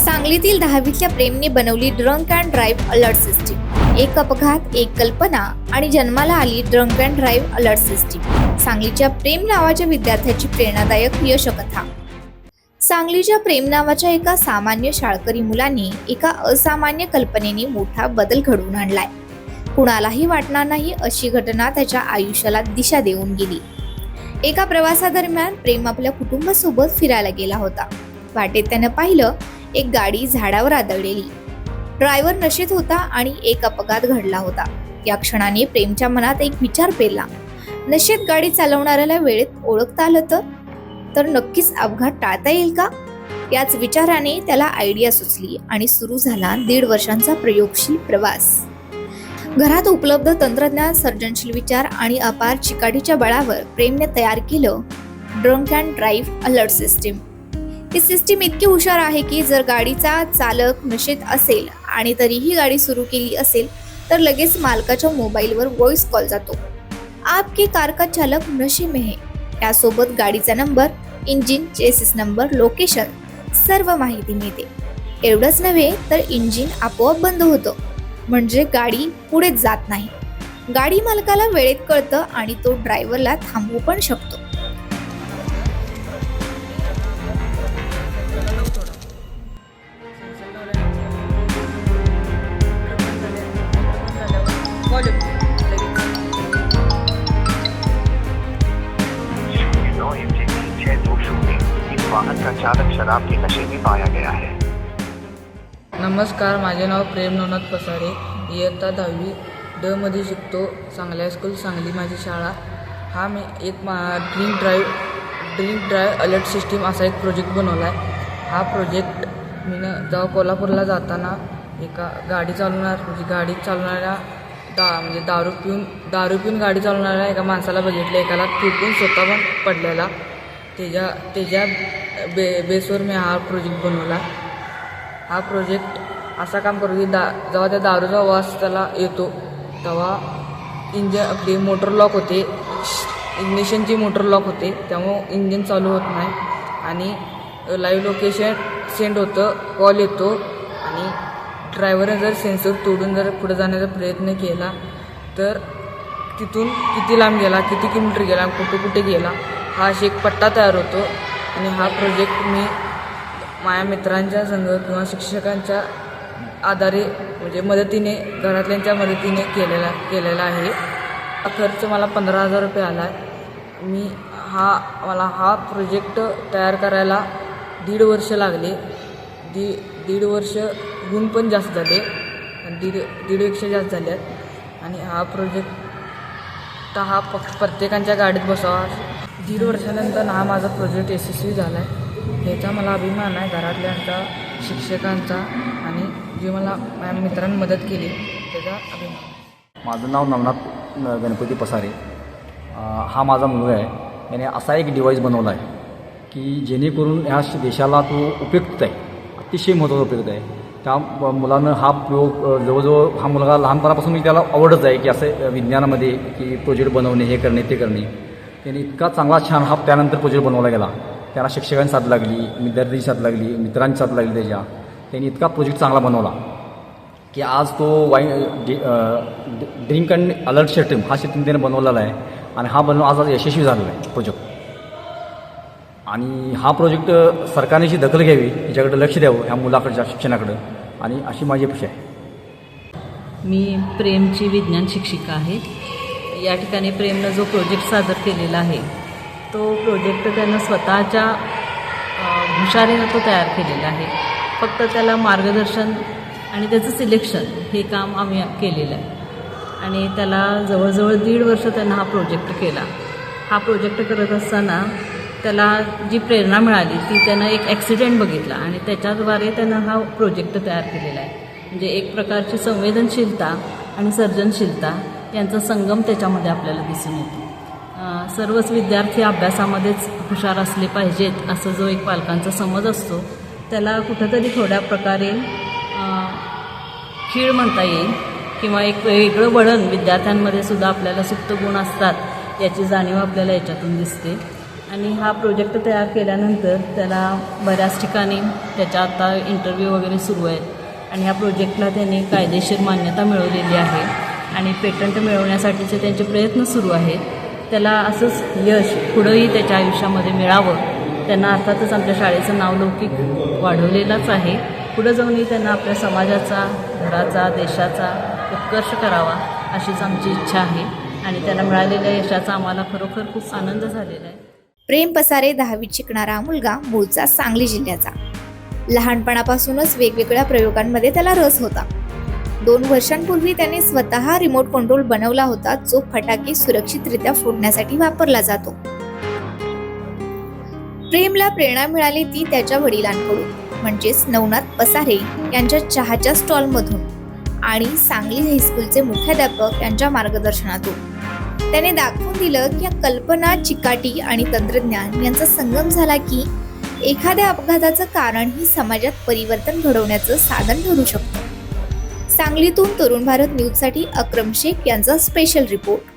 सांगलीतील दहावीतल्या प्रेमने बनवली drunk and drive alert system एक अपघात एक कल्पना आणि जन्माला आली drunk and drive alert system सांगलीच्या प्रेम नावाच्या विद्यार्थ्याची प्रेरणादायक यशकथा. सांगलीच्या प्रेम नावाच्या एका सामान्य शाळकरी मुलाने एका असामान्य कल्पनेने मोठा बदल घडवून आणलाय. कुणालाही वाटणार नाही अशी घटना त्याच्या आयुष्याला दिशा देऊन गेली. एका प्रवासादरम्यान प्रेम आपल्या कुटुंबासोबत फिरायला गेला होता. वाटेत त्यानं पाहिलं एक गाडी झाडावर आदळलेली. ड्रायव्हर नशेत होता आणि एक अपघात घडला होता. या क्षणाने प्रेमच्या मनात एक विचार पेरला. नशेत गाडी चालवणाऱ्याला वेळेत ओळखता आलं तर? तर नक्कीच अपघात टाळता येईल का? याच विचाराने त्याला आयडिया सुचली आणि सुरू झाला दीड वर्षांचा प्रयोगशील प्रवास. घरात उपलब्ध तंत्रज्ञान सर्जनशील विचार आणि अपार चिकाटीच्या बळावर प्रेमने तयार केलं drunk and drive alert system. He system इतकी हुशार आहे की जर गाडीचा चालक नशेत असेल आणि तरीही गाडी सुरू केली असेल तर लगेच मालकाच्या मोबाईलवर व्हॉइस कॉल जातो. आपके कार का चालक नशे में है. यासोबत गाडीचा number engine chassis number location सर्व माहिती मिळते. एवढंच नव्हे तर इंजिन आपोआप बंद होतं. म्हणजे गाडी पुढेच जात नाही. गाडी मालकाला वेळेत कळतं आणि तो ड्रायव्हरला थांबवू पण शकतो. वाहन शराब के नशे में पाया गया है। नमस्कार माझे नाव प्रेम नवनाथ पसारे. इयत्ता दहावी ड मध्ये शिकतो चांगल्या स्कूल सांगली माझी शाळा. हा मी एक मा drink drive drink drive alert system असा एक प्रोजेक्ट बनवला आहे हा प्रोजेक्ट मी जेव्हा कोल्हापूरला जाताना एका गाडी चालवणार म्हणजे गाडी चालवणाऱ्या दा म्हणजे दारू पिऊन दारू पिऊन गाडी चालवणाऱ्या एका माणसाला बघितलं एकाला चुकून स्वतः पण पडलेला. त्याच्या त्याच्या बे बेसवर मी हा प्रोजेक्ट बनवला. हा प्रोजेक्ट असा काम करतो की दा जेव्हा त्या दारूचा वास त्याला येतो तेव्हा इंजन आपली मोटर लॉक होते. इग्निशनची मोटर लॉक होते. त्यामुळं इंजिन चालू होत नाही. आणि लाईव्ह लोकेशन सेंड होतं कॉल येतो. आणि ड्रायव्हरने जर सेन्सर तोडून जर पुढे जाण्याचा प्रयत्न केला तर तिथून किती लांब गेला किती किलोमीटर गेला कुठे कुठे गेला हा एक पट्टा तयार होतो. आणि हा प्रोजेक्ट मी माझ्या मित्रांच्या संघ किंवा शिक्षकांच्या आधारे म्हणजे मदतीने घरातल्यांच्या मदतीने केलेला केलेला आहे. हा खर्च मला पंधरा हजार रुपये आला. आहे मी हा मला हा प्रोजेक्ट तयार करायला दीड वर्ष लागले. दी दीड वर्ष गुण पण जास्त झाले. आणि दीड दीडपेक्षा जास्त झाले. आहेत आणि हा प्रोजेक्ट हा प प्रत्येकांच्या गाडीत बसावा. दीड वर्षानंतर हा माझा प्रोजेक्ट यशस्वी झाला आहे याचा मला अभिमान आहे घरातल्यांचा शिक्षकांचा आणि जे मला मॅम मित्रांनी मदत केली त्याचा अभिमान माझं नाव नवनाथ गणपती पसारे. हा माझा मुलगा आहे. याने असा एक डिव्हाइस बनवला आहे की जेणेकरून ह्या देशाला तो उपयुक्त आहे. अतिशय महत्त्वाचा उपयुक्त आहे. त्या मुलानं हा प्रयोग जवळजवळ हा मुलगा लहानपणापासून मी त्याला आवडच आहे की असं विज्ञानामध्ये की प्रोजेक्ट बनवणे हे करणे ते करणे. त्याने इतका चांगला छान हा त्यानंतर प्रोजेक्ट बनवला गेला. त्याला शिक्षकांची साथ लागली विद्यार्थ्यांची साथ लागली मित्रांची साथ लागली त्याच्या. त्यांनी इतका प्रोजेक्ट चांगला बनवला की आज तो wine drink and alert system हा सिस्टम त्याने बनवलेला आहे आणि हा बनव आज आज यशस्वी झालेला आहे प्रोजेक्ट आणि हा प्रोजेक्ट सरकारने दखल घ्यावी याच्याकडे लक्ष द्यावं ह्या मुलाकडच्या शिक्षणाकडं. आणि अशी माझी अपेक्षा आहे. मी प्रेमची विज्ञान शिक्षिका आहे. या ठिकाणी प्रेमनं जो प्रोजेक्ट सादर केलेला आहे तो प्रोजेक्ट त्यानं स्वतःच्या हुशारीनं तो तयार केलेला आहे. फक्त त्याला मार्गदर्शन आणि त्याचं सिलेक्शन हे काम आम्ही केलेलं आहे. आणि त्याला जवळजवळ दीड वर्ष त्यानं हा प्रोजेक्ट केला. हा प्रोजेक्ट करत असताना त्याला जी प्रेरणा मिळाली ती त्यानं एक ॲक्सिडेंट बघितला आणि त्याच्याद्वारे त्यानं हा प्रोजेक्ट तयार केलेला आहे. म्हणजे एक प्रकारची संवेदनशीलता आणि सर्जनशीलता यांचा संगम त्याच्यामध्ये आपल्याला दिसून येतो. सर्वच विद्यार्थी अभ्यासामध्येच हुशार असले पाहिजेत असं जो एक पालकांचा समज असतो त्याला कुठंतरी थोड्या प्रकारे खीळ म्हणता येईल किंवा एक वेगळं वळण विद्यार्थ्यांमध्ये सुद्धा आपल्याला सुप्त गुण असतात याची जाणीव आपल्याला याच्यातून दिसते. आणि हा प्रोजेक्ट तयार केल्यानंतर त्याला बऱ्याच ठिकाणी त्याच्या आता इंटरव्ह्यू वगैरे सुरू आहेत. आणि ह्या प्रोजेक्टला त्यांनी कायदेशीर मान्यता मिळवलेली आहे. आणि पेटंट मिळवण्यासाठीचे त्यांचे प्रयत्न सुरू आहेत. त्याला असंच यश पुढंही त्याच्या आयुष्यामध्ये मिळावं. त्यांना अर्थातच आमच्या शाळेचं नाव लौकिक वाढवलेलंच आहे. पुढं जाऊनही त्यांना आपल्या समाजाचा घराचा देशाचा उत्कर्ष करावा अशीच आमची इच्छा आहे. आणि त्यांना मिळालेल्या यशाचा आम्हाला खरोखर खूप आनंद झालेला आहे. प्रेम पसारे दहावीत शिकणारा मुलगा मूळचा सांगली जिल्ह्याचा. लहानपणापासूनच वेगवेगळ्या प्रयोगांमध्ये त्याला रस होता. दोन वर्षांपूर्वी त्याने स्वतः रिमोट कंट्रोल बनवला होता जो फटाके सुरक्षितरित्या फोडण्यासाठी वापरला जातो. प्रेमला प्रेरणा मिळाली ती त्याच्या वडिलांकडून म्हणजेच नवनाथ पसारे यांच्या चहाच्या स्टॉलमधून आणि सांगली हायस्कूलचे मुख्याध्यापक यांच्या मार्गदर्शनातून. त्याने दाखवून दिलं की या कल्पना चिकाटी आणि तंत्रज्ञान यांचा संगम झाला की एखाद्या अपघाताचं कारण ही समाजात परिवर्तन घडवण्याचं साधन ठरू शकतो. सांगलीतून तरुण भारत न्यूजसाठी अक्रम शेख यांचा स्पेशल रिपोर्ट.